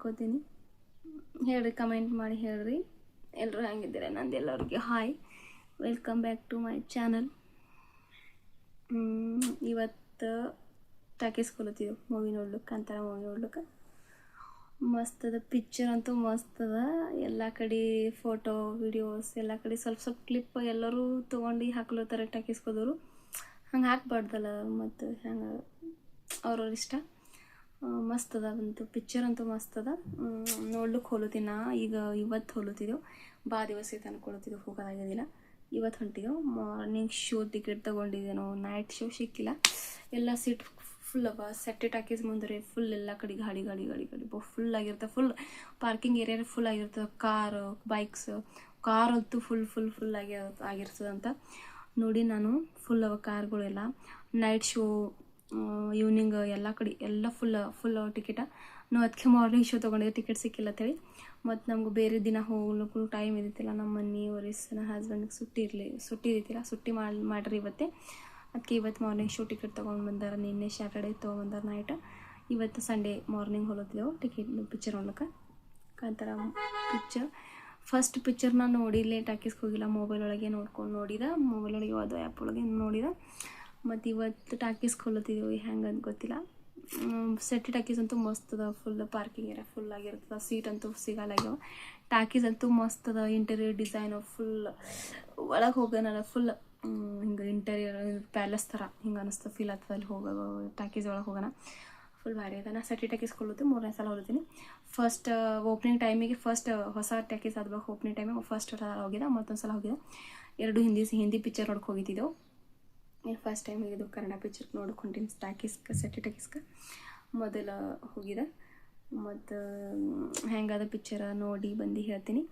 ಅನ್ಕೋತೀನಿ. ಹೇಳ್ರಿ ಕಮೆಂಟ್ ಮಾಡಿ ಹೇಳ್ರಿ. ಎಲ್ಲರೂ ಹೆಂಗಿದ್ದೀರ? ನಂದು ಎಲ್ಲರಿಗೆ hi welcome back to my channel ಇವತ್ತು ಟಾಕೀಸ್ ಕೊಲತ್ತೀವಿ ಮೂವಿ ನೋಡ್ಲಿಕ್ಕೆ, ಕಾಂತಾರ ಮೂವಿ ನೋಡ್ಲಿಕ್ಕೆ. ಮಸ್ತ್ ಅದ ಪಿಕ್ಚರ್ ಅಂತೂ ಮಸ್ತ್ ಅದ ಎಲ್ಲ ಕಡೆ ಫೋಟೋ ವಿಡಿಯೋಸ್ ಎಲ್ಲ ಕಡೆ ಸ್ವಲ್ಪ ಸ್ವಲ್ಪ ಕ್ಲಿಪ್ ಎಲ್ಲರೂ ತೊಗೊಂಡು ಹಾಕ್ಲತ್ತಾರೆ ಟಾಕೀಸ್ಕೋದವರು ಹಂಗೆ ಹಾಕ್ಬಾರ್ದಲ್ಲ, ಮತ್ತು ಹೆಂಗೆ ಅವ್ರವ್ರ ಇಷ್ಟ? ಮಸ್ತ್ ಅದ ಅಂತೂ ಪಿಕ್ಚರ್ ಅಂತೂ ಮಸ್ತ್ ಅದ ನೋಡ್ಲಿಕ್ಕೆ ಹೋಲುತ್ತೀನ ಈಗ ಇವತ್ತು ಹೋಲುತ್ತಿದ್ದೆವು ಬಾ ದಿವಸ ಐತೆ ಅನ್ಕೊಳತ್ತಿದ್ದೆವು ಹೋಗೋದಾಗೋದಿಲ್ಲ ಇವತ್ತು ಹೊಂಟಿದ್ದೆವು ಮಾರ್ನಿಂಗ್ ಶೋ ಟಿಕೆಟ್ ತೊಗೊಂಡಿದ್ದೇನೋ ನೈಟ್ ಶೋ ಸಿಕ್ಕಿಲ್ಲ. ಎಲ್ಲ ಸೀಟ್ ಫುಲ್ ಅವ ಸೆಟ್ಟೆ ಟಾಕೀಸ್ ಮುಂದೆ ಫುಲ್ ಎಲ್ಲ ಕಡೆ ಗಾಡಿ ಗಾಡಿ ಗಾಡಿ ಗಾಡಿ ಫುಲ್ ಆಗಿರ್ತದೆ ಫುಲ್ ಪಾರ್ಕಿಂಗ್ ಏರಿಯಾ ಫುಲ್ ಆಗಿರ್ತದೆ ಕಾರ್ ಬೈಕ್ಸ್ ಕಾರ್ ಅಂತೂ ಫುಲ್ ಫುಲ್ ಫುಲ್ ಆಗಿ, ಆಗಿರ್ತದಂತ. ನೋಡಿ ನಾನು ಫುಲ್ ಅವ ಕಾರ್ಗಳೆಲ್ಲ ನೈಟ್ ಶೋ ಈವ್ನಿಂಗ್ ಎಲ್ಲ ಕಡೆ ಎಲ್ಲ ಫುಲ್ ಫುಲ್ ಟಿಕೆಟ ನಾವು ಅದಕ್ಕೆ ಮಾರ್ನಿಂಗ್ ಶೋ ತೊಗೊಂಡಿದ್ದೆ ಟಿಕೆಟ್ ಸಿಕ್ಕಿಲ್ಲ ಅಂತೇಳಿ ಮತ್ತು ನಮ್ಗೆ ಬೇರೆ ದಿನ ಹೋಗ್ಲಿಕ್ಕೂ ಟೈಮ್ ಇದ್ದಿತ್ತಿಲ್ಲ ನಮ್ಮ ಮನೆ ಒರಿಸ್ ನನ್ನ ಹಸ್ಬೆಂಡ್ಗೆ ಸುಟ್ಟಿ ಇರಲಿ, ಸುಟ್ಟಿ ಇದ್ದಿತ್ತಿಲ್ಲ ಸುಟ್ಟಿ ಮಾಡಿ, ಮಾಡ್ರಿ ಇವತ್ತೇ. ಅದಕ್ಕೆ ಇವತ್ತು ಮಾರ್ನಿಂಗ್ ಶೋ ಟಿಕೆಟ್ ತೊಗೊಂಡು ಬಂದಾರ. ನಿನ್ನೆ ಸ್ಯಾಟರ್ಡೇ ತೊಗೊಂಬಂದಾರ ನೈಟ್ ಇವತ್ತು ಸಂಡೇ ಮಾರ್ನಿಂಗ್ ಹೊಲತ್ತಿದ್ದೆವು ಟಿಕೆಟ್ ಪಿಕ್ಚರ್ ನೋಡ್ಲಿಕ್ಕೆ. ಕಾಂತಾರ ಪಿಕ್ಚರ್ ಫಸ್ಟ್ ಪಿಕ್ಚರ್ ನಾನು ನೋಡಿಲ್ಲೇ ಟಾಕೀಸ್ಗೆ ಹೋಗಿಲ್ಲ. ಮೊಬೈಲ್ ಒಳಗೆ ನೋಡ್ಕೊಂಡು ನೋಡಿದ. ಮೊಬೈಲ್ ಒಳಗೆ ಅದು ಆ್ಯಪ್ ಒಳಗೆ ನೋಡಿದ. ಮತ್ತು ಇವತ್ತು ಟಾಕೀಸ್ ಕೊಲ್ಲತ್ತಿದ್ದೀವಿ, ಹೆಂಗೆ ಅಂತ ಗೊತ್ತಿಲ್ಲ. ಸೆಟ್ ಟಾಕೀಸ್ ಅಂತೂ ಮಸ್ತ್ ಅದ ಫುಲ್ ಪಾರ್ಕಿಂಗ್ ಏರಿಯಾ ಫುಲ್ ಆಗಿರ್ತದೆ ಸೀಟ್ ಅಂತೂ ಸಿಗಲ್ಲಾಗ್ಯಾವ ಟಾಕೀಸ್ ಅಂತೂ ಮಸ್ತ್ ಅದ ಇಂಟೀರಿಯರ್ ಡಿಸೈನು ಫುಲ್ ಒಳಗೆ ಹೋಗೋಣಲ್ಲ ಫುಲ್ ಹಿಂಗೆ ಇಂಟೀರಿಯರ್ ಪ್ಯಾಲೇಸ್ ಥರ ಹಿಂಗೆ ಅನಿಸ್ತದೆ ಫೀಲ್ ಆಗ್ತದೆ ಅಲ್ಲಿ ಹೋಗೋ, ಟಾಕೀಸ್ ಒಳಗೆ ಹೋಗೋಣ. ಫುಲ್ ಭಾರಿ ಅದ. ನಾ ಸೆಟಿ ಟಾಕೀಸ್ ಕೊಲ್ಲುತ್ತೆ, ಮೂರನೇ ಸಲ ಹೋಗ್ತೀನಿ ಫಸ್ಟ್ ಓಪನಿಂಗ್ ಟೈಮಿಗೆ ಫಸ್ಟ್ ಹೊಸ ಟಾಕೀಸ್ ಆದ್ಬೇಕು ಓಪನಿಂಗ್ ಟೈಮಿಗೆ ಫಸ್ಟ್ ಸಲ ಹೋಗಿದ್ದೆ ಮತ್ತೊಂದು ಸಲ ಹೋಗಿದ್ದೆ. ಎರಡು ಹಿಂದಿ ಹಿಂದಿ ಪಿಕ್ಚರ್ ನೋಡಕ್ಕೆ ಹೋಗಿದ್ದಿದ್ದೆವು ಫಸ್ಟ್ ಟೈಮ್ ಇದು ಕನ್ನಡ ಪಿಕ್ಚರ್ ನೋಡ್ಕೊಂಡಿನಿ. ಸ್ಟಾಕಿಸ್ಕ ಸೆಟಿ ಟಾಕಿಸ್ಕ ಮೊದಲ ಹೋಗಿದ. ಮತ್ತು ಹೆಂಗದ ಪಿಕ್ಚರ ನೋಡಿ ಬಂದು ಹೇಳ್ತೀನಿ.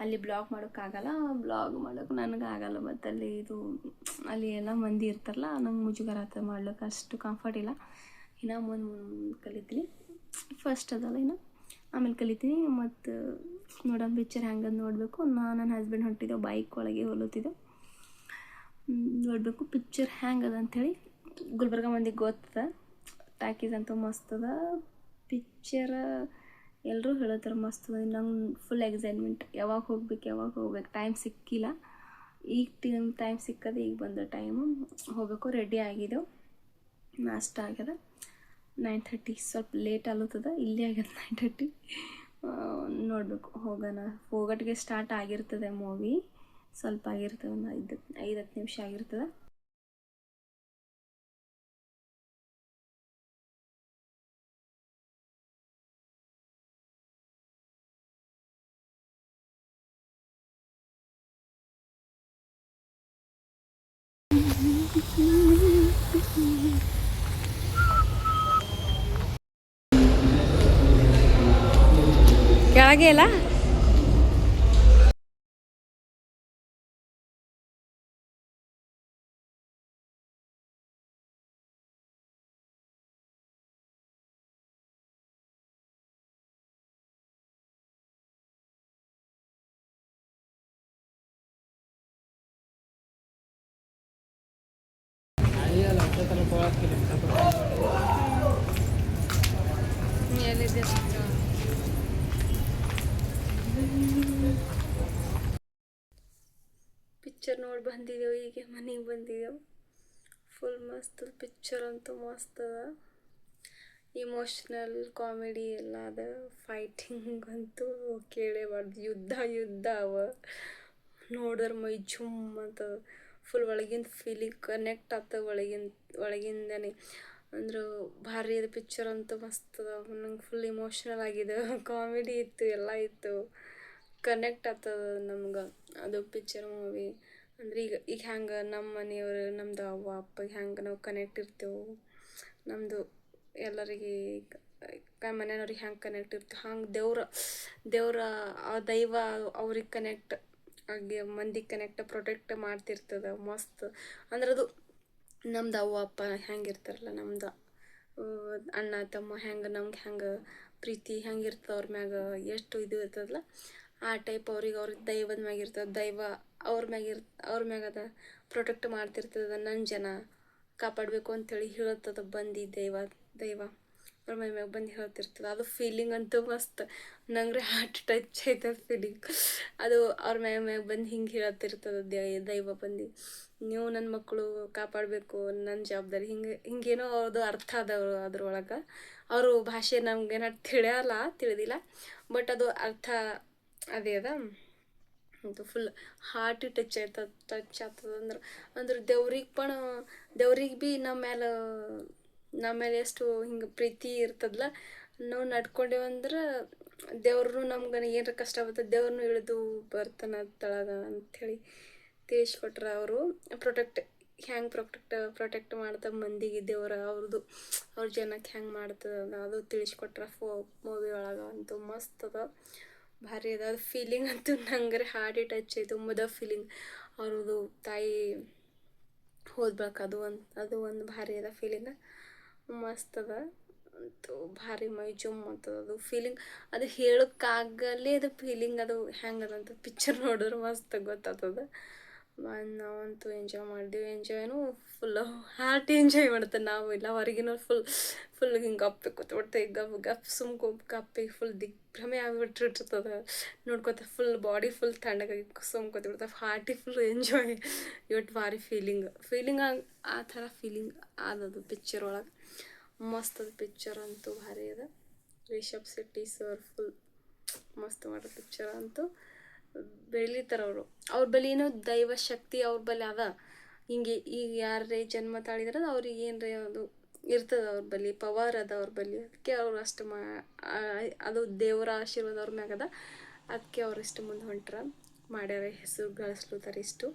ಅಲ್ಲಿ ಬ್ಲಾಗ್ ಮಾಡೋಕ್ಕಾಗಲ್ಲ ಬ್ಲಾಗ್ ಮಾಡೋಕೆ ನನಗೆ ಆಗಲ್ಲ. ಮತ್ತು ಅಲ್ಲಿ ಇದು, ಅಲ್ಲಿ ಎಲ್ಲ ಮಂದಿ ಇರ್ತಾರಲ್ಲ, ನಂಗೆ ಮುಜುಗರ ಥರ ಮಾಡ್ಲಿಕ್ಕೆ ಅಷ್ಟು ಕಂಫರ್ಟ್ ಇಲ್ಲ. ಇನ್ನು ಮುಂದೆ ಮುಂದೆ ಕಲಿತೀನಿ. ಫಸ್ಟ್ ಅದಲ್ಲ ಇನ್ನು. ಆಮೇಲೆ ಕಲಿತೀನಿ. ಮತ್ತು ನೋಡೋ ಪಿಕ್ಚರ್ ಹೆಂಗದ ನೋಡಬೇಕು. ನಾನು ನನ್ನ ಹಸ್ಬೆಂಡ್ ಹೊಂಟಿದ್ದೆವು ಬೈಕ್ ಒಳಗೆ ಹೊಲುತ್ತಿದ್ದೆವು ನೋಡಬೇಕು. ಪಿಕ್ಚರ್ ಹ್ಯಾಂಗದ ಅಂಥೇಳಿ ಗುಲ್ಬರ್ಗ ಮಂದಿಗೆ ಗೊತ್ತದ. ಟಾಕೀಸ್ ಅಂತೂ ಮಸ್ತ್ ಅದ. ಪಿಕ್ಚರ ಎಲ್ಲರೂ ಹೇಳತ್ತಾರೆ ಮಸ್ತ್ ನಂಗೆ ಫುಲ್ ಎಕ್ಸೈಟ್ಮೆಂಟ್ ಯಾವಾಗ ಹೋಗ್ಬೇಕು ಯಾವಾಗ ಹೋಗ್ಬೇಕು ಟೈಮ್ ಸಿಕ್ಕಿಲ್ಲ. ಈಗ ಟೈಮ್ ಟೈಮ್ ಸಿಕ್ಕದೆ ಈಗ ಬಂದ ಟೈಮು ಹೋಗಬೇಕು ರೆಡಿ ಆಗಿದ್ದೆವು ನಾಷ್ಟ ಆಗ್ಯದ. ನೈನ್ ಥರ್ಟಿ ಸ್ವಲ್ಪ ಲೇಟ್ ಆಲತ್ತದ ಇಲ್ಲೇ ಆಗ್ಯದ ನೈನ್ ಥರ್ಟಿ ನೋಡಬೇಕು, ಹೋಗೋಣ. ಹೋಗೋಟಿಗೆ ಸ್ಟಾರ್ಟ್ ಆಗಿರ್ತದೆ ಮೂವಿ ಸ್ವಲ್ಪ ಆಗಿರ್ತದೆ ಒಂದು ಐದು ಐದು ಹತ್ತು ನಿಮಿಷ ಆಗಿರ್ತದೆ. ಕೆಳಗೆ ಇಲ್ಲ ಪಿಕ್ಚರ್ ನೋಡಿ ಬಂದಿದ್ದೆವು ಈಗ ಮನೆಗೆ ಬಂದಿದ್ದೆವು ಫುಲ್ ಮಸ್ತ್ ಪಿಕ್ಚರ್ ಅಂತೂ ಮಸ್ತ್ ಅದ. ಇಮೋಷ್ನಲ್ ಕಾಮಿಡಿ ಎಲ್ಲ ಅದ. ಫೈಟಿಂಗ್ ಅಂತೂ ಕೇಳೇಬಾರ್ದು ಯುದ್ಧ ಯುದ್ಧ ಅವ. ನೋಡಿದ್ರೆ ಮೈ ಝುಮ್ ಅಂತ. ಫುಲ್ ಒಳಗಿಂದ ಫೀಲಿಂಗ್ ಕನೆಕ್ಟ್ ಆಗ್ತದೆ ಒಳಗಿಂದ, ಒಳಗಿಂದನೇ. ಅಂದ್ರೆ ಭಾರಿ ಅದು ಪಿಕ್ಚರ್ ಅಂತೂ ಮಸ್ತ್ ಅದ ನಂಗೆ ಫುಲ್ ಇಮೋಷ್ನಲ್ ಆಗಿದೆ. ಕಾಮಿಡಿ ಇತ್ತು, ಎಲ್ಲ ಇತ್ತು. ಕನೆಕ್ಟ್ ಆಗ್ತದ ನಮ್ಗೆ. ಅದು ಪಿಕ್ಚರ್ ಮೂವಿ ಅಂದ್ರೆ ಈಗ ಈಗ ಹ್ಯಾಂಗೆ ನಮ್ಮ ಮನೆಯವರು, ನಮ್ದು ಅವ್ವ, ಅಪ್ಪ ಹೆಂಗೆ ನಾವು ಕನೆಕ್ಟ್ ಇರ್ತೇವೆ. ನಮ್ಮದು ಎಲ್ಲರಿಗೆ ಮನೆಯವ್ರಿಗೆ ಹ್ಯಾಂಗೆ ಕನೆಕ್ಟ್ ಇರ್ತೇವೆ. ಹಂಗೆ ದೇವ್ರ ದೇವ್ರ ಆ ದೈವ ಅವ್ರಿಗೆ ಕನೆಕ್ಟ್ ಆಗಿ ಮಂದಿ ಕನೆಕ್ಟ್ ಪ್ರೊಟೆಕ್ಟ್ ಮಾಡ್ತಿರ್ತದ, ಮಸ್ತ್. ಅಂದ್ರೆ ಅದು ನಮ್ದು ಅವ್ವ, ಅಪ್ಪ ಹೆಂಗೆ ಇರ್ತಾರಲ್ಲ ನಮ್ದು ಅಣ್ಣ, ತಮ್ಮ ಹೆಂಗೆ, ನಮ್ಗೆ ಹೆಂಗೆ ಪ್ರೀತಿ ಹೆಂಗೆ ಇರ್ತದೆ ಅವ್ರ ಮ್ಯಾಗ, ಎಷ್ಟು ಇದು ಇರ್ತದಲ್ಲ, ಆ ಟೈಪ್ ಅವ್ರಿಗೆ ಅವ್ರ ದೈವದ ಮ್ಯಾಗ ಇರ್ತದೆ. ದೈವ ಅವ್ರ ಮ್ಯಾಗ ಇರ್, ಅವ್ರ ಮ್ಯಾಗ ಅದ ಪ್ರೊಟೆಕ್ಟ್ ಮಾಡ್ತಿರ್ತದ. ನನ್ನ ಜನ ಕಾಪಾಡಬೇಕು ಅಂತೇಳಿ ಹೇಳುತ್ತದ ಬಂದು ದೈವ ದೈವ. ಅವ್ರ ಮೈ ಮ್ಯಾಗ ಬಂದು ಹೇಳ್ತಿರ್ತದೆ. ಅದು ಫೀಲಿಂಗ್ ಅಂತೂ ಮಸ್ತ್. ನಂಗೆ ಹಾರ್ಟ್ ಟಚ್ ಆಯ್ತದ ಫೀಲಿಂಗ್ ಅದು ಅವ್ರ ಮೈ ಮ್ಯಾಗ ಬಂದು ಹಿಂಗೆ ಹೇಳ್ತಿರ್ತದೆ ದೈವ ಬಂದು. ನೀವು ನನ್ನ ಮಕ್ಕಳು ಕಾಪಾಡಬೇಕು ನನ್ನ ಜವಾಬ್ದಾರಿ. ಹಿಂಗೆ, ಹಿಂಗೇನೋ ಅವ್ರದ್ದು ಅರ್ಥ ಅದವ್ರು ಅದ್ರೊಳಗೆ. ಅವರು ಭಾಷೆ ನಮ್ಗೇನೋ ತಿಳಿಯಲ್ಲ ತಿಳಿದಿಲ್ಲ. ಬಟ್ ಅದು ಅರ್ಥ ಅದೇ ಅದ. ಅದು ಫುಲ್ ಹಾರ್ಟ್ ಟಚ್ ಆಯ್ತದ ಟಚ್ ಆಗ್ತದ ಅಂದ್ರೆ ಅಂದ್ರೆ ದೇವ್ರಿಗೆ ಪಣ, ದೇವ್ರಿಗೆ ಭೀ ನಮ್ಮ ಮೇಲೆ ನಮ್ಮ ಮೇಲೆ ಎಷ್ಟು ಹಿಂಗೆ ಪ್ರೀತಿ ಇರ್ತದಲ್ಲ ನಾವು ನಡ್ಕೊಂಡೇವಂದ್ರೆ ದೇವ್ರು ನಮ್ಗೆ ಏನಾರ ಕಷ್ಟ ಬರ್ತದೆ ದೇವ್ರನ್ನೂ ಇಳಿದು ಬರ್ತಾನೆ ತಳಗ ಅಂಥೇಳಿ ತಿಳಿಸ್ಕೊಟ್ರ ಅವರು. ಪ್ರೊಟೆಕ್ಟ್ ಹೆಂಗೆ ಪ್ರೊಟೆಕ್ಟ್ ಪ್ರೊಟೆಕ್ಟ್ ಮಾಡ್ತಾ ಮಂದಿಗೆ ದೇವ್ರ ಅವ್ರದ್ದು ಅವ್ರ ಜನಕ್ಕೆ ಹೆಂಗೆ ಮಾಡ್ತದ ಅದು ತಿಳಿಸ್ಕೊಟ್ರ ಫೋ ಮೂವಿ ಒಳಗೆ ಅಂತೂ ಮಸ್ತ್ ಅದ. ಭಾರಿ ಅದ. ಅದು ಫೀಲಿಂಗ್ ಅಂತೂ ನಂಗೆ ಹಾರ್ಟ್ ಟಚ್ ಆಯಿತು, ಮುದ ಫೀಲಿಂಗ್ ಅವ್ರದ್ದು ತಾಯಿ ಹೋದ್ಬೇಕು ಅದು ಒಂದು ಅದು ಒಂದು ಭಾರಿ ಅದ ಫೀಲಿಂಗ್ ಮಸ್ತ್ ಅದ ಅಂತೂ ಭಾರಿ ಮೈ ಜುಮ್ ಅಂತದ. ಅದು ಫೀಲಿಂಗ್ ಅದು ಹೇಳೋಕ್ಕಾಗಲ್ಲೇ ಅದು ಫೀಲಿಂಗ್ ಅದು ಹೆಂಗೆ ಅದಂತ ಪಿಕ್ಚರ್ ನೋಡಿದ್ರೆ ಮಸ್ತ್ ಗೊತ್ತಾಗ್ತದ. ನಾವಂತೂ ಎಂಜಾಯ್ ಮಾಡಿದ್ವಿ. ಎಂಜಾಯ್ನು ಫುಲ್ಲು ಹಾರ್ಟ್ ಎಂಜಾಯ್ ಮಾಡ್ತಾರೆ ನಾವು. ಇಲ್ಲ ಹೊರಗಿನ ಫುಲ್ ಫುಲ್ ಹಿಂಗೆ ಗಪ್ಪೆ ಕೂತ್ಬಿಡ್ತೆ ಗಪ್ ಗಪ್ ಸುಮ್ಕೊ ಗಪ್ಪಿಗೆ ಫುಲ್ ದಿಗ್ಭ್ರಮೆ ಆಗಿಬಿಟ್ಟಿರ್ತದೆ. ನೋಡ್ಕೊತ ಫುಲ್ ಬಾಡಿ ಫುಲ್ ತಣ್ಣಗಾಗಿ ಸುಮ್ ಕೂತ್ಬಿಡ್ತಾವೆ ಹಾರ್ಟಿ ಫುಲ್ ಎಂಜಾಯ್ ಇವತ್ತು ಭಾರಿ ಫೀಲಿಂಗ್ ಫೀಲಿಂಗ್ ಆ ಥರ ಫೀಲಿಂಗ್ ಆದದು ಪಿಕ್ಚರ್ ಒಳಗೆ. ಮಸ್ತ್ ಅದು ಪಿಕ್ಚರ್ ಅಂತೂ ಭಾರಿ ಅದ ರಿಷಬ್ ಶೆಟ್ಟಿ ಸರ್ ಫುಲ್ ಮಸ್ತ್ ಮಾಡೋ ಪಿಕ್ಚರ್ ಅಂತೂ. ಬೆಳೀತಾರೆ ಅವರು. ಅವ್ರ ಬಳಿ ಏನೋ ದೈವ ಶಕ್ತಿ ಅವ್ರ ಬಳಿ ಅದ. ಹಿಂಗೆ ಈಗ ಯಾರೇ ಜನ್ಮ ತಾಳಿದ್ರೆ ಅವ್ರಿಗೆ ಏನರೇ ಅದು ಇರ್ತದೆ ಅವ್ರ ಬಳಿ, ಪವರ್ ಅದ ಅವ್ರ ಬಳಿ. ಅದಕ್ಕೆ ಅವ್ರು ಅಷ್ಟು ಮಾ ಅದು ದೇವರ ಆಶೀರ್ವಾದ ಅವ್ರ ಮ್ಯಾಗದ. ಅದ ಅದಕ್ಕೆ ಅವ್ರು ಇಷ್ಟು ಮುಂದೆ ಹೊಂಟ್ರ. ಮಾಡ್ಯಾರ ಹೆಸರು ಗಳಿಸ್ಲತ್ತಾರ ಇಷ್ಟು.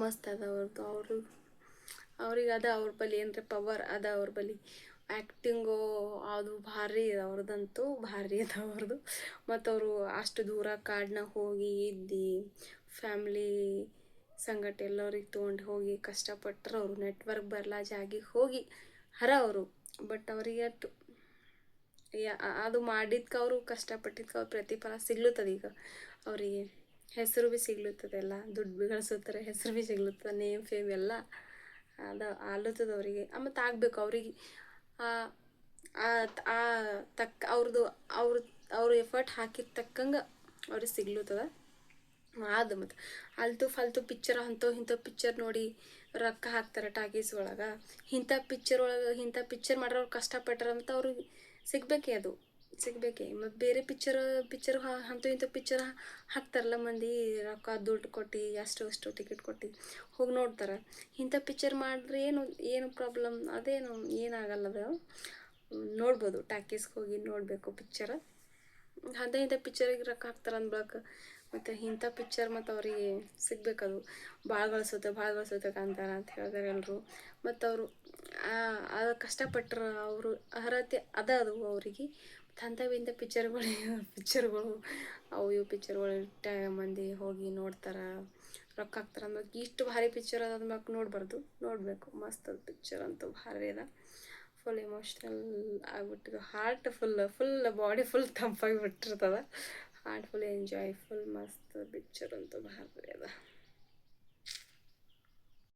ಮಸ್ತ್ ಅದ ಅವ್ರದ್ದು ಅವರು, ಅವ್ರಿಗೆ ಅದ ಅವ್ರ ಬಳಿ ಏನರ ಪವರ್ ಅದ ಅವ್ರ ಬಳಿ. ಆ್ಯಕ್ಟಿಂಗು ಅದು ಭಾರಿ ಅವ್ರದ್ದಂತೂ ಭಾರಿ ಅದ ಅವ್ರದ್ದು ಮತ್ತು ಅವರು ಅಷ್ಟು ದೂರ ಕಾಡ್ನಾಗ ಹೋಗಿ ಇದ್ದು ಫ್ಯಾಮ್ಲಿ ಸಂಗಟ ಎಲ್ಲರಿಗೆ ತೊಗೊಂಡು ಹೋಗಿ ಕಷ್ಟಪಟ್ಟರು ಅವರು ನೆಟ್ವರ್ಕ್ ಬರಲ್ಲ ಜಾಗಿಗೆ ಹೋಗಿ ಹರ ಅವರು. ಬಟ್ ಅವರಿಗೆ ಅಷ್ಟು ಅದು ಮಾಡಿದ್ಕೆ ಅವರು, ಕಷ್ಟಪಟ್ಟಿದ್ಕೆ ಅವ್ರ ಪ್ರತಿಫಲ ಸಿಗ್ಲತ್ತದ ಈಗ. ಅವರಿಗೆ ಹೆಸರು ಭೀ ಸಿಗ್ಲತ್ತದ ಎಲ್ಲ, ದುಡ್ಡು ಭೀ ಗಳಿಸುತ್ತಾರೆ, ಹೆಸರು ಭೀ ಸಿಗ್ಲತ್ತದ ನೇಮ್ ಫೇಮ್ ಎಲ್ಲ ಅದು ಆಲತ್ತದ ಅವರಿಗೆ. ಮತ್ತು ಆಗಬೇಕು ಅವ್ರಿಗೆ. ಆ ತಕ್ಕ ಅವ್ರದ್ದು, ಅವ್ರ ಅವ್ರ ಎಫರ್ಟ್ ಹಾಕಿದ ತಕ್ಕಂಗೆ ಅವ್ರಿಗೆ ಸಿಗ್ಲತ್ತದ. ಅದು ಮತ್ತು ಅಲ್ತು ಫಲ್ತು ಪಿಕ್ಚರ್ ಅಂಥವು ಇಂಥವು ಪಿಕ್ಚರ್ ನೋಡಿ ರೊಕ್ಕ ಹಾಕ್ತಾರೆ ಟಾಕೀಸ್ ಒಳಗೆ. ಇಂಥ ಪಿಕ್ಚರ್ ಒಳಗೆ, ಇಂಥ ಪಿಕ್ಚರ್ ಮಾಡೋರು ಕಷ್ಟಪಟ್ಟರೆ ಅಂತ ಅವ್ರಿಗೆ ಸಿಗಬೇಕೇ ಅದು. ಸಿಗಬೇಕೇ. ಮತ್ತು ಬೇರೆ ಪಿಕ್ಚರ್ ಪಿಕ್ಚರ್ ಅಂಥವು ಇಂಥ ಪಿಕ್ಚರ್ ಹಾಕ್ತಾರಲ್ಲ ಮಂದಿ ರೊಕ್ಕ ದುಡ್ಡು ಕೊಟ್ಟು, ಅಷ್ಟು ಅಷ್ಟು ಟಿಕೆಟ್ ಕೊಟ್ಟು. ಹೋಗಿ ನೋಡ್ತಾರೆ. ಇಂಥ ಪಿಕ್ಚರ್ ಮಾಡಿದ್ರೆ ಏನು ಏನು ಪ್ರಾಬ್ಲಮ್ ಅದೇನು ಏನಾಗಲ್ಲ ಅದು. ನೋಡ್ಬೋದು, ಟಾಕೀಸ್ಗೆ ಹೋಗಿ ನೋಡಬೇಕು ಪಿಕ್ಚರ ಅದೇ ಇಂಥ ಪಿಕ್ಚರಿಗೆ ರೊಕ್ಕ ಹಾಕ್ತಾರೆ ಅಂದ್ಬಳಕ ಮತ್ತು ಇಂಥ ಪಿಕ್ಚರ್ ಮತ್ತು ಅವರಿಗೆ ಸಿಗಬೇಕದು. ಭಾಳ ಗಳಿಸುತ್ತೆ ಭಾಳ ಗಳಿಸುತ್ತೆ ಕಾಂತಾರ ಅಂತ ಹೇಳಿದಾರೆ ಎಲ್ಲರೂ ಮತ್ತು ಅವರು ಅದು ಕಷ್ಟಪಟ್ಟರು ಅವರು ಅರ್ಹತೆ ಅದ ಅದು ಅವರಿಗೆ. ಮತ್ತು ಅಂಥವು ಇಂಥ ಪಿಕ್ಚರ್ಗಳು ಪಿಕ್ಚರ್ಗಳು ಅವು ಇವು ಪಿಕ್ಚರ್ಗಳು ಇಟ್ಟ ಮಂದಿ ಹೋಗಿ ನೋಡ್ತಾರೆ, ರೊಕ್ಕ ಹಾಕ್ತಾರೆ ಅಂದ್ಬೇಕು ಇಷ್ಟು ಭಾರಿ ಪಿಕ್ಚರ್ ಅದ ಅಂದ್ಬೇಕು ನೋಡಬಾರ್ದು. ನೋಡಬೇಕು, ಮಸ್ತ್ ಅದು ಪಿಕ್ಚರ್ ಅಂತೂ ಭಾರಿ ಅದ. Full emotional ಆಗ್ಬಿಟ್ಟಿದ್ದು heart full full body full ತಂಪಾಗಿ ಬಿಟ್ಟಿರ್ತದ. ಹಾರ್ಟ್ ಫುಲ್ ಎಂಜಾಯ್ ಫುಲ್ ಮಸ್ತ್ ಪಿಕ್ಚರ್ ಅಂತೂ ಭಾರಿ ಅದ